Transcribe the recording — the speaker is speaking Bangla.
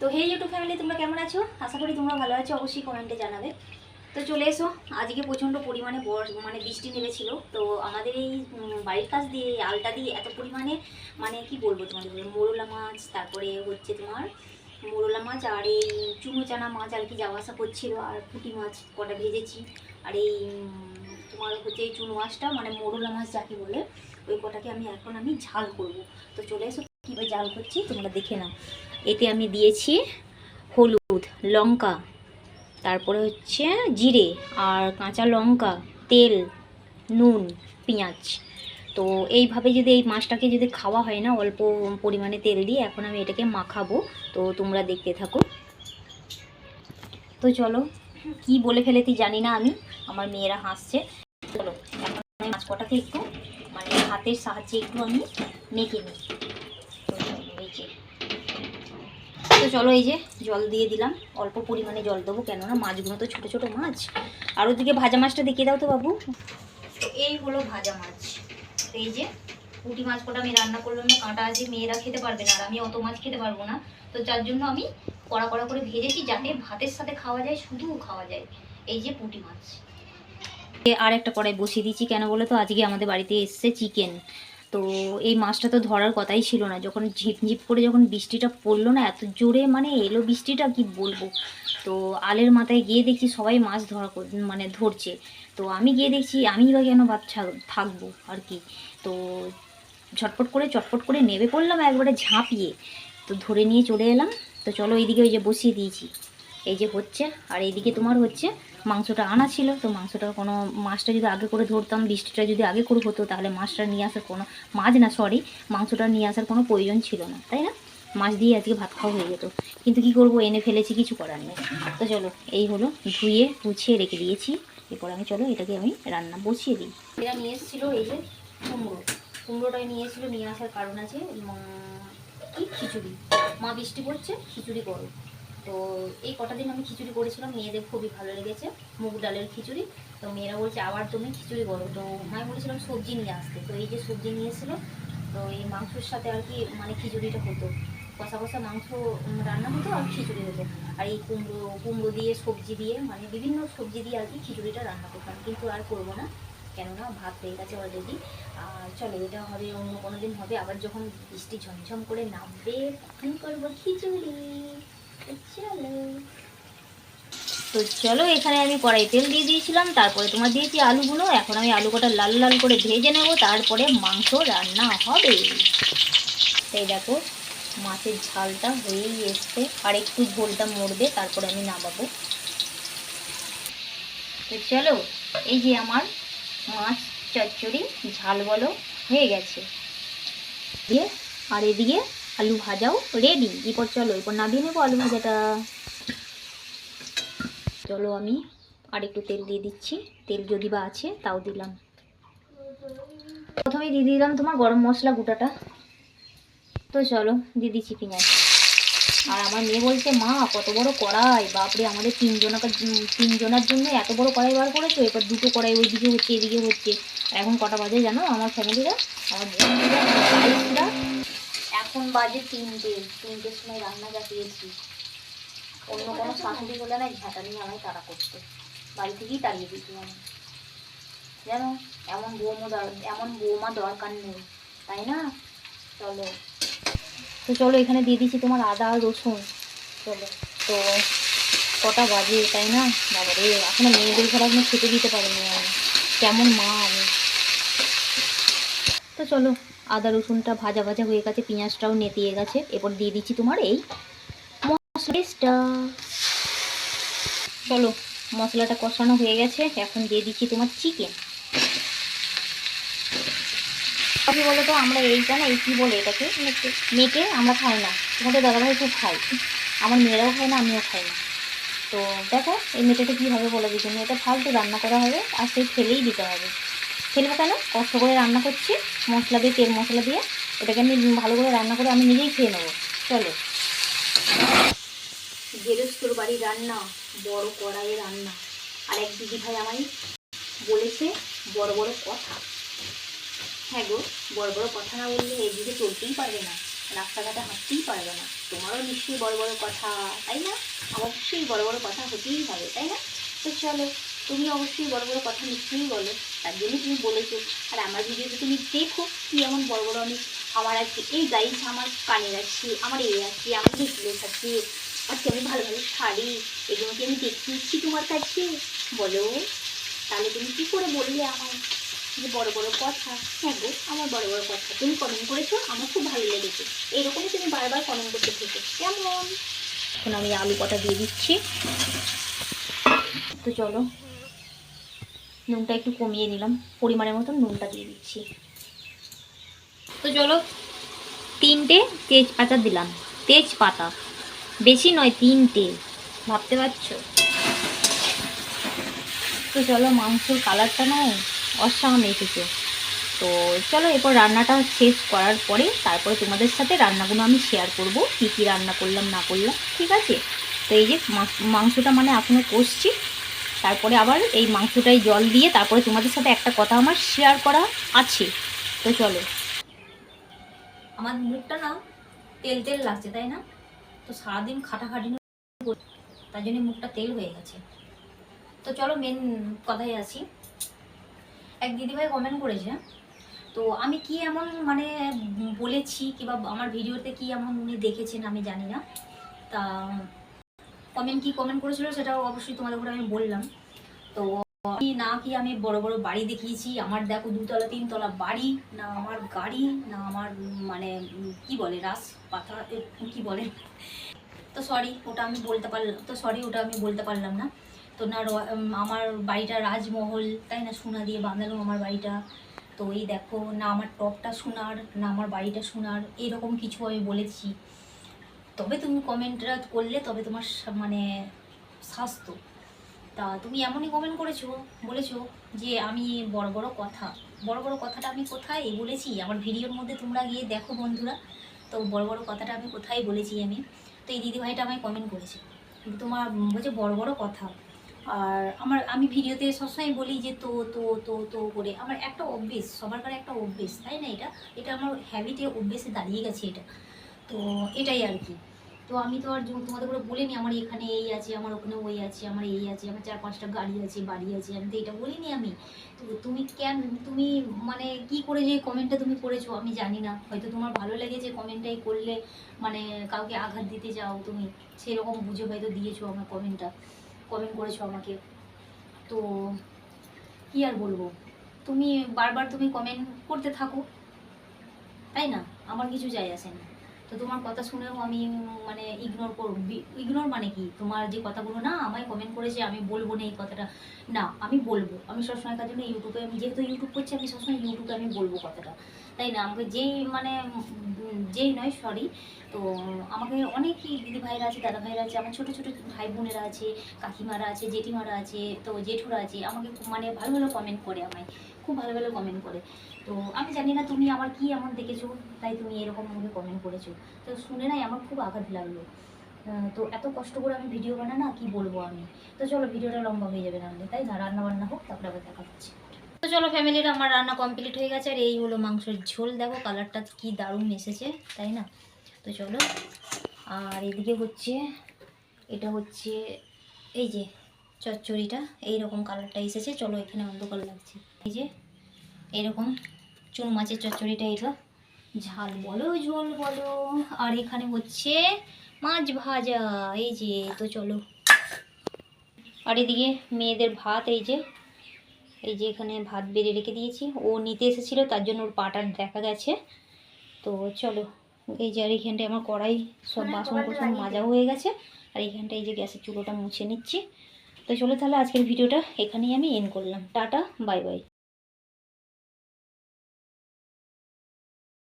তো হে ইউটিউব ফ্যামিলি তোমরা কেমন আছো? আশা করি তোমরা ভালো আছো, অবশ্যই কমেন্টে জানাবে। তো চলে এসো, আজকে প্রচণ্ড পরিমাণে মানে বৃষ্টি নেমেছিল, তো আমাদের এই বাড়ির কাছ দিয়ে আলটা দিয়ে এত পরিমাণে মানে কি বলব তোমাদের মোরলা মাছ, তারপরে হচ্ছে তোমার মোরলা মাছ আর এই চুনো চানা মাছ আর কি যাওয়া আসা করছিল, আর পুঁটি মাছ কটা ভেজেছি, আর এই তোমার হচ্ছে এই চুনো মাছটা মানে মোরলা মাছ যাকে বলে, ওই কটাকে আমি এখন আমি ঝাল করব। তো চলে এসো, কীভাবে ঝাল করছি তোমরা দেখে নাও। এতে আমি দিয়েছি হলুদ, লঙ্কা, তারপরে হচ্ছে জিরে আর কাঁচা লঙ্কা, তেল, নুন, পেঁয়াজ। তো এইভাবে যদি এই মাছটাকে যদি খাওয়া হয় না অল্প পরিমাণে তেল দিয়ে, এখন আমি এটাকে মাখাবো। তো তোমরা দেখতে থাকো। তো চলো, কি বলে ফেলেছি জানি না আমি, আমার মেয়েরা হাসছে। চলো, এখন মাছ কটাকে একটু মানে হাতের সাহায্যে একটু আমি মেখে নিই তো চলো, এই যে তো চলো এই যে জল দিয়ে দিলাম। অল্প পরিমাণে জল দেবো, কেননা মাছগুলো তো ছোট ছোট মাছ। আর ওদিকে ভাজা মাছটা দেখিয়ে দাও তো বাবু। তো এই হলো ভাজা মাছ। এই যে পুঁটি মাছ কটা আমি রান্না করলাম না, কাঁটা আছে, মেয়েরা খেতে পারবে না, আর আমি অত মাছ খেতে পারব না। তো যার জন্য আমি কড়া কড়া করে ভেজেছি যাতে ভাতের সাথে খাওয়া যায়, শুধু খাওয়া যায়। এই যে পুঁটি মাছ। আর একটা কড়াই বসিয়ে দিয়েছি কেন বলে তো? আজকে আমাদের বাড়িতে এসছে চিকেন তো এই মাছটা তো ধরার কথাই ছিল না। যখন ঝিপঝিপ করে যখন বৃষ্টিটা পড়ল না, এত জোরে মানে এলো বৃষ্টিটা কি বলব? তো আলের মাথায় গিয়ে দেখছি সবাই মাছ ধরা মানে ধরছে। তো আমি গিয়ে দেখছি, আমি বা কেন বাচ্চা থাকব আর কি? তো ঝটপট করে, চটপট করে নেবে পড়লাম একবারে ঝাঁপিয়ে। তো ধরে নিয়ে চলে এলাম। তো চলো এইদিকে ওই যে বসিয়ে দিয়েছি। এই যে হচ্ছে, আর এইদিকে তোমার হচ্ছে মাংসটা আনা ছিল, তো মাংসটা কোনো মাছটা যদি আগে করে ধরতাম, বৃষ্টিটা যদি আগে করে হতো, তাহলে মাছটা নিয়ে আসার কোনো, মাছ না সরি মাংসটা নিয়ে আসার কোনো প্রয়োজন ছিল না, তাই না? মাছ দিয়ে আজকে ভাত খাওয়া হয়ে যেত। কিন্তু কি করব, এনে ফেলেছি, কিছু করার নেই। তো চলো, এই হলো, ধুয়ে গুছিয়ে রেখে দিয়েছি। এরপর আমি, চলো, এটাকে আমি রান্না বসিয়ে দিই। এটা নিয়ে এসেছিল এই যে কুমড়ো। কুমড়োটাই নিয়ে এসেছিল, নিয়ে আসার কারণ আছে কি? খিচুড়ি। মা বৃষ্টি পড়ছে, খিচুড়ি করো। তো এই কটা দিন আমি খিচুড়ি করেছিলাম, মেয়েদের খুবই ভালো লেগেছে। মুগ ডালের খিচুড়ি। তো মেয়েরা বলছে, আবার তুমি খিচুড়ি করো। তো মাই বলেছিলাম সবজি নিয়ে আসতে। তো এই যে সবজি নিয়ে এসেছিল, তো এই মাংসের সাথে আর কি মানে খিচুড়িটা হতো। কষা কষা মাংস রান্না হতো আর খিচুড়ি হতো। আর এই কুমড়ো কুমড়ো দিয়ে, সবজি দিয়ে মানে বিভিন্ন সবজি দিয়ে আর কি খিচুড়িটা রান্না করতাম। কিন্তু আর করব না, কেননা ভাত হয়ে গেছে অলরেডি আর চলো, এটা হবে, অন্য কোনো দিন হবে। আবার যখন বৃষ্টি ঝমঝম করে নামবে, তখন করব খিচুড়ি। তো চলো, এখানে আমি কড়াই তেল দিয়ে দিয়েছিলাম, তারপরে তোমার দিয়েছি আলুগুলো। এখন আমি আলু কটা লাল লাল করে ভেজে নেব, তারপরে মাংস রান্না হবে। এই দেখো, মাছের ঝালটা হয়েই এসছে। আর একটু ঝোলটা মরবে, তারপরে আমি নামাবো। তো চলো, এই যে আমার মাছ চচ্চড়ি, ঝাল বলো, হয়ে গেছে। দিয়ে আর এদিকে আলু ভাজাও রেডি এরপর চলো, এরপর নামিয়ে নেব আলু ভাজাটা। চলো আমি আর একটু তেল দিয়ে দিচ্ছি। তেল যদি বা আছে, তাও দিলাম। প্রথমে দিয়ে দিলাম তোমার গরম মশলা গোটাটা তো চলো, দিয়ে দিচ্ছি পেঁয়াজ। আর আমার মেয়ে বলছে, মা, কত বড় কড়াই। বাপরে, আমাদের তিনজনাকে তিনজনের জন্য এত বড় কড়াই বার করেছ। এবার দুটো কড়াই ওইদিকে হচ্ছে, এদিকে হচ্ছে। এখন কটা বাজে জানো? আমার ফ্যামিলিরা আমার বন্ধুরা এখন বাজে তিনটে, তিনটের সময় রান্না চাপিয়েছি অন্য কোনো শাশুড়ি হলে না ঝাঁটা নিয়ে আমায় তাড়া করতো বাড়ি থেকেই তাড়িয়ে দিত আমি জানো, এমন বৌমা এমন বৌমা দরকার নেই, তাই না? চলো। তো চলো, এখানে দিয়ে দিচ্ছি তোমার আদা রসুন। চলো। তো কটা বাজে, তাই না? বাবা রে, এখনও মেয়েদের ঘরে এখনও খেতে দিতে পারিনি আমি। কেমন মা আমি। তো চলো আদা রসুনটা ভাজা ভাজা হয়ে গেছে, পেঁয়াজটাও নেতিয়ে গেছে। এরপর দিয়ে দিচ্ছি তোমার এই মশলাটা। চলো, মশলাটা কষানো হয়ে গেছে। এখন দিয়ে দিচ্ছি তোমার চিকেন কি বলো তো আমরা এইটা না, এই কী বলে এটাকে? মেটে আমরা খাই না। তোমাদের দাদাভাই খুব খাই আমার মেয়েরাও খায় না, আমিও খাই না। তো দেখো, এই মেটেটা কী হবে বলে দিচ্ছি এটা ফালতু রান্না করা হবে, আর সেই ফেলেই দিতে হবে। ফেলব কেন? কষ্ট করে রান্না করছি, মশলা দিয়ে, তেল মশলা দিয়ে। এটাকে আমি ভালো করে রান্না করে আমি নিজেই খেয়ে নেব। চলো। গেরস্তর বাড়ি রান্না, বড় কড়াইয়ে রান্না। আর এক দিদি ভাই আমায় বলেছে, বড় বড় কথা। হ্যাঁ গো, বড় বড় কথা না বললে এইদিকে চলতেই পারবে না। রাস্তাঘাটে হাঁটতেই পারবে না। তোমারও নিশ্চয়ই বড় বড় কথা, তাই না? অবশ্যই বড় বড় কথা হতেই হবে, তাই না? তো চলো, তুমি অবশ্যই বড় বড় কথা নিশ্চয়ই বলো। তার জন্য তুমি বলেছ। আর আমার ভিডিওতে তুমি দেখো কি এমন বড় বড় আমি আমার আছে। এই গাইজ আমার কানের আছে, আমার এই আছে, আমার নেকলেস আছে, আজকে আমি ভালো ভালো শাড়ি এগুলো কি আমি দেখিয়েছি তোমার কাছে। বলো, তাহলে তুমি কি করে বললে আমার যে বড় বড় কথা? হ্যাঁ গো, আমার বড় বড় কথা। তুমি কমেন্ট করেছ, আমার খুব ভালো লেগেছে। এরকমই তুমি বারবার কমেন্ট করতে থেকো। কেমন? এখন আমি আলু কটা দিয়ে দিচ্ছি। তো চলো নুনটা একটু কমিয়ে নিলাম, পরিমাণের মতন নুনটা দিয়ে দিচ্ছি। তো চলো, তিনটে তেজপাতা দিলাম। তেজপাতা, বেশি নয়, তিনটে। ভাবতে পারছ? তো চলো, মাংসর কালারটা নয় অসাম এসেছে। তো চলো, এরপর রান্নাটা শেষ করার পরে তারপরে তোমাদের সাথে রান্নাগুলো আমি শেয়ার করব, কী কী রান্না করলাম, না করলাম, ঠিক আছে? তো এই যে মাংস- মাংসটা মানে এখনও কষছি তারপরে আবার এই মাংসটাই জল দিয়ে তারপরে তোমাদের সাথে একটা কথা আমার শেয়ার করা আছে। তো চলো। আমার মুখটা না তেল তেল লাগছে, তাই না? তো সারাদিন খাটাখাটি তার জন্য মুখটা তেল হয়ে গেছে। তো চলো মেন কথায় আসি এক দিদিভাই কমেন্ট করেছে তো আমি কি এমন মানে বলেছি কিংবা আমার ভিডিওতে কি এমন উনি দেখেছেন আমি জানি না। তা কমেন্ট কি কমেন্ট করেছিল সেটাও অবশ্যই তোমাদের উপরে আমি বললাম। তো না কি আমি বড় বড় বাড়ি দেখিয়েছি আমার দেখো দুতলা তিনতলা বাড়ি না আমার গাড়ি না আমার মানে কি বলে রাস এ, কি বলে? তো সরি ওটা আমি বলতে পারলাম তো সরি ওটা আমি বলতে পারলাম না। তো না আমার বাড়িটা রাজমহল তাই না সোনা দিয়ে বাঁধালো আমার বাড়িটা। তো এই দেখো না আমার টপটা সোনার না আমার বাড়িটা সোনার এরকম কিছু আমি বলেছি। তবে তুমি কমেন্টটা করলে তবে তোমার মানে স্বাস্থ্য। তা তুমি এমনই কমেন্ট করেছ, বলেছ যে আমি বড় বড় কথা। বড় বড় কথাটা আমি কোথায় বলেছি? আমার ভিডিওর মধ্যে তোমরা গিয়ে দেখো বন্ধুরা। তো বড় বড় কথাটা আমি কোথায় বলেছি আমি? তো এই দিদিভাইটা আমায় কমেন্ট করেছে। তোমার বলছে বড় বড় কথা। আর আমার, আমি ভিডিওতে সবসময় বলি যে তো তো তো তো করে। আমার একটা অভ্যেস, সবার কারে একটা অভ্যেস, তাই না এটা? এটা আমার হ্যাবিটে অভ্যেসে দাঁড়িয়ে গেছে এটা। তো এটাই আর কি। তো আমি তো আর তোমাদের করে বলিনি, আমার এখানে এই আছে, আমার ওখানে ওই আছে, আমার এই আছে, আমার চার পাঁচটা গাড়ি আছে, বাড়ি আছে, আমি তো এটা বলিনি আমি। তো তুমি কেন, তুমি মানে কি করে যে কমেন্টটা তুমি করেছ আমি জানি না। হয়তো তোমার ভালো লেগেছে কমেন্টটাই করলে মানে কাউকে আঘাত দিতে যাও তুমি, সেরকম বুঝে হয়তো দিয়েছ আমার কমেন্টটা কমেন্ট করেছ আমাকে। তো কি আর বলব? তুমি বারবার তুমি কমেন্ট করতে থাকো, তাই না? আমার কিছু যায় আসে না। তো তোমার কথা শুনেও আমি মানে ইগনোর করব। ইগনোর মানে কি? তোমার যে কথাগুলো না আমায় কমেন্ট করেছে, আমি বলব না এই কথাটা। না, আমি বলব। আমি সবসময় কার জন্য ইউটিউবে আমি যেহেতু ইউটিউব করছি, আমি সবসময় ইউটিউবে আমি বলব কথাটা। তাই না? আমাকে যেই মানে যেই নয় সরি তো আমাকে অনেকই দিদি ভাইরা আছে, দাদা ভাইরা আছে, আমার ছোটো ছোটো ভাই বোনেরা আছে, কাকিমারা আছে, জেঠিমারা আছে, তো জেঠুরা আছে, আমাকে মানে ভালো ভালো কমেন্ট করে আমায়। খুব ভালো ভালো কমেন্ট করে। তো আমি জানি না তুমি আমার কি এমন দেখেছ, তাই তুমি এরকম আমাকে কমেন্ট করেছ। তো শুনে নাই আমার খুব আঘাত লাগল। তো এত কষ্ট করে আমি ভিডিও বানাই না কি বলব আমি? তো চলো ভিডিওটা লম্বা হয়ে যাবে নাহলে তাই না রান্না বান্না হোক, তারপরে আবার দেখা হচ্ছে। তো চলো ফ্যামিলির আমার রান্না কমপ্লিট হয়ে গেছে, আর এই হলো মাংসের ঝোল। দেখো কালারটা কি দারুণ এসেছে, তাই না? তো চলো, আর এদিকে হচ্ছে, এটা হচ্ছে, এই যে চচ্চড়িটা এইরকম কালারটা এসেছে। চলো এখানে অন্ধকার লাগছে। এই যে এরকম চুন মাছের চচ্চড়িটা এটা ঝাল বলো ঝোল বলো। আর এখানে হচ্ছে মাছ ভাজা। এই যে তো চলো। আর এদিকে মেয়েদের ভাত এই যে এই যে এখানে ভাত বেড়ে রেখে দিয়েছি। ও নিতে এসেছিল তার জন্য ওর পাটার দেখা গেছে। তো চলো এই যে আর এইখানটায় আমার কড়াই সব বাসন কোসন মাজা হয়ে গেছে। আর এইখানটায় এই যে গ্যাসের চুলোটা মুছে নিচ্ছি। তো চলো তাহলে আজকের ভিডিওটা এখানেই আমি এন করলাম। Tata bye bye.